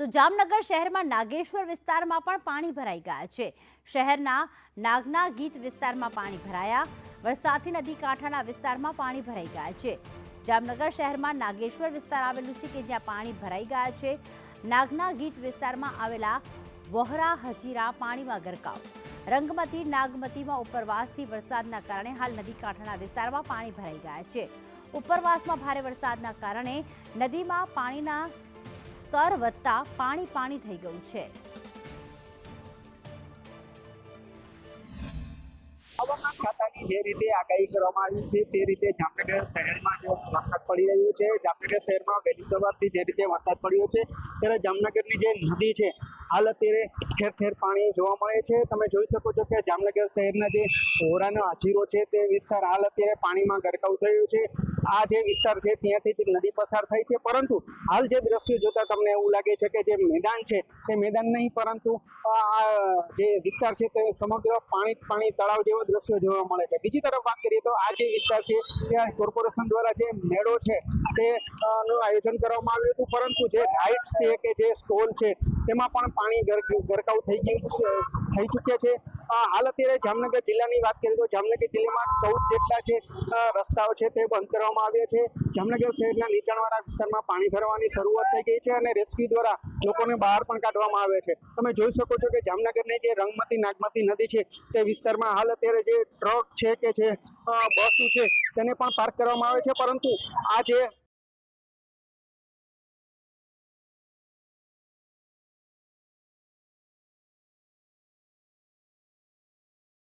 તો જામનગર શહેરમાં નાગેશ્વર વિસ્તારમાં પણ પાણી ભરાઈ ગયા છે. શહેરના નાગના ગીત વિસ્તારમાં પાણી ભરાયા. વરસાદથી નદી કાંઠાના વિસ્તારમાં પાણી ભરાઈ ગયા છે. જામનગર શહેરમાં નાગેશ્વર વિસ્તાર આવેલું છે કે જ્યાં પાણી ભરાઈ ગયા છે. નાગના ગીત વિસ્તારમાં આવેલા વોહરા, હજીરા પાણીમાં ગરકાવ. રંગમતી, નાગમતીમાં ઉપરવાસથી વરસાદના કારણે હાલ નદી કાંઠાના વિસ્તારમાં પાણી ભરાઈ ગયા છે. ઉપરવાસમાં ભારે વરસાદના કારણે નદીમાં પાણીના સ્તર વધતા પાણી પાણી થઈ ગયું છે. હવામાન ખાતાની જે રીતે આગાહી કરવામાં આવી છે, તે રીતે જામનગર શહેરમાં જે વરસાદ પડી રહ્યો છે, જામનગર શહેરમાં વહેલી સવારથી જે રીતે વરસાદ પડ્યો છે, ત્યારે જામનગરની જે નદી છે, હાલ અત્યારે ઠેર ઠેર પાણી જોવા મળે છે. તમે જોઈ શકો છો કે જામનગર શહેરના જે હોરાનો હાજીરો છે, તે વિસ્તાર હાલ અત્યારે પાણીમાં ગરકાવ થયો છે. આ જે વિસ્તાર છે ત્યાંથી નદી પસાર થઈ છે. પરંતુ હાલ જે દ્રશ્યો જોતા તમને એવું લાગે છે કે જે મેદાન છે તે મેદાન નહીં, પરંતુ આ જે વિસ્તાર છે તે સમગ્ર પાણી પાણી તળાવ જેવા દ્રશ્યો જોવા મળે છે. બીજી તરફ વાત કરીએ તો આ જે વિસ્તાર છે ત્યાં કોર્પોરેશન દ્વારા જે મેળો છે તે નું આયોજન કરવામાં આવ્યું હતું. પરંતુ જે રાઇડ્સ છે કે જે સ્ટોલ છે તેમાં પણ પાણી ગર- ગરકાવ થઈ ગયું થઈ ચૂક્યા છે. હાલ અત્યારે જામનગર જિલ્લાની વાત કરીએ તો જામનગર જિલ્લામાં ચૌદ જેટલા છે રસ્તાઓ છે તે બંધ કરવામાં આવ્યા છે. જામનગર શહેરના નીચાણવાળા વિસ્તારમાં પાણી ભરવાની શરૂઆત થઈ ગઈ છે અને રેસ્ક્યુ દ્વારા લોકોને બહાર પણ કાઢવામાં આવે છે. તમે જોઈ શકો છો કે જામનગરની જે રંગમતી, નાગમતી નદી છે તે વિસ્તારમાં હાલ અત્યારે જે ટ્રક છે કે જે બસો છે તેને પણ પાર્ક કરવામાં આવે છે. પરંતુ આ જે